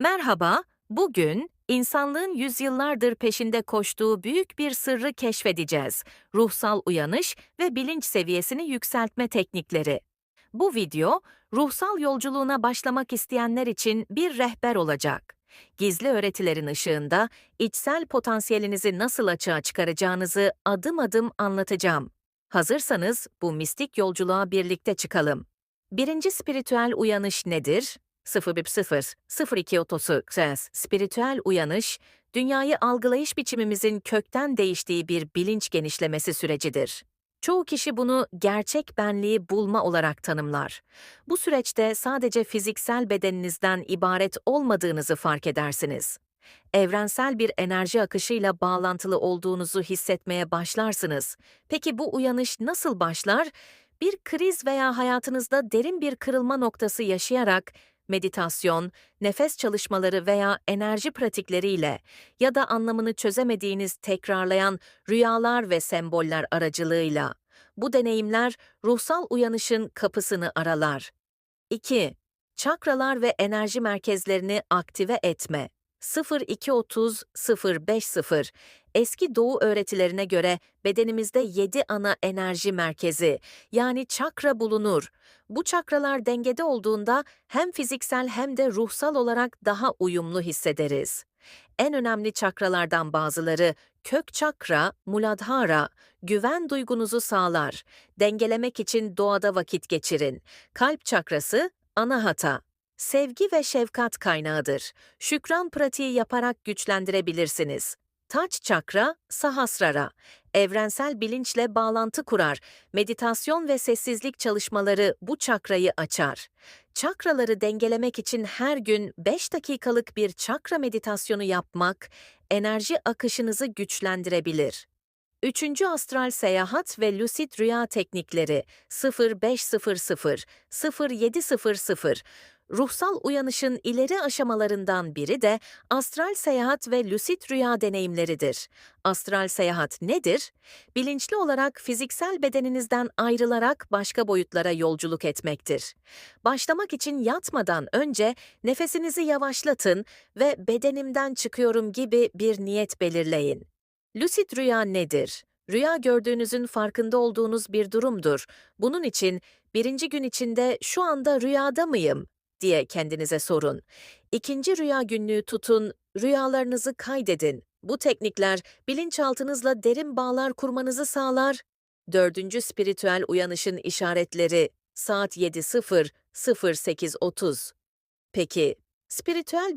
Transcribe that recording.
Merhaba, bugün insanlığın yüzyıllardır peşinde koştuğu büyük bir sırrı keşfedeceğiz. Ruhsal uyanış ve bilinç seviyesini yükseltme teknikleri. Bu video, ruhsal yolculuğuna başlamak isteyenler için bir rehber olacak. Gizli öğretilerin ışığında içsel potansiyelinizi nasıl açığa çıkaracağınızı adım adım anlatacağım. Hazırsanız bu mistik yolculuğa birlikte çıkalım. Birinci spiritüel uyanış nedir? 010 02 otosu ses. Spiritüel uyanış, dünyayı algılayış biçimimizin kökten değiştiği bir bilinç genişlemesi sürecidir. Çoğu kişi bunu gerçek benliği bulma olarak tanımlar. Bu süreçte sadece fiziksel bedeninizden ibaret olmadığınızı fark edersiniz. Evrensel bir enerji akışıyla bağlantılı olduğunuzu hissetmeye başlarsınız. Peki bu uyanış nasıl başlar? Bir kriz veya hayatınızda derin bir kırılma noktası yaşayarak meditasyon, nefes çalışmaları veya enerji pratikleriyle ya da anlamını çözemediğiniz tekrarlayan rüyalar ve semboller aracılığıyla bu deneyimler ruhsal uyanışın kapısını aralar. 2. Çakralar ve enerji merkezlerini aktive etme. 0230 050 Eski doğu öğretilerine göre bedenimizde 7 ana enerji merkezi yani çakra bulunur. Bu çakralar dengede olduğunda hem fiziksel hem de ruhsal olarak daha uyumlu hissederiz. En önemli çakralardan bazıları kök çakra, muladhara, güven duygunuzu sağlar. Dengelemek için doğada vakit geçirin. Kalp çakrası, anahata. Sevgi ve şefkat kaynağıdır. Şükran pratiği yaparak güçlendirebilirsiniz. Taç çakra, sahasrara. Evrensel bilinçle bağlantı kurar. Meditasyon ve sessizlik çalışmaları bu çakrayı açar. Çakraları dengelemek için her gün 5 dakikalık bir çakra meditasyonu yapmak, enerji akışınızı güçlendirebilir. Üçüncü astral seyahat ve lucid rüya teknikleri 0500 0700 Ruhsal uyanışın ileri aşamalarından biri de astral seyahat ve lucid rüya deneyimleridir. Astral seyahat nedir? Bilinçli olarak fiziksel bedeninizden ayrılarak başka boyutlara yolculuk etmektir. Başlamak için yatmadan önce nefesinizi yavaşlatın ve bedenimden çıkıyorum gibi bir niyet belirleyin. Lucid rüya nedir? Rüya gördüğünüzün farkında olduğunuz bir durumdur. Bunun için birinci gün içinde şu anda rüyada mıyım diye kendinize sorun. İkinci rüya günlüğü tutun, rüyalarınızı kaydedin. Bu teknikler bilinçaltınızla derin bağlar kurmanızı sağlar. Dördüncü spiritüel uyanışın işaretleri saat 7.00 08.30. Peki, spiritüel bir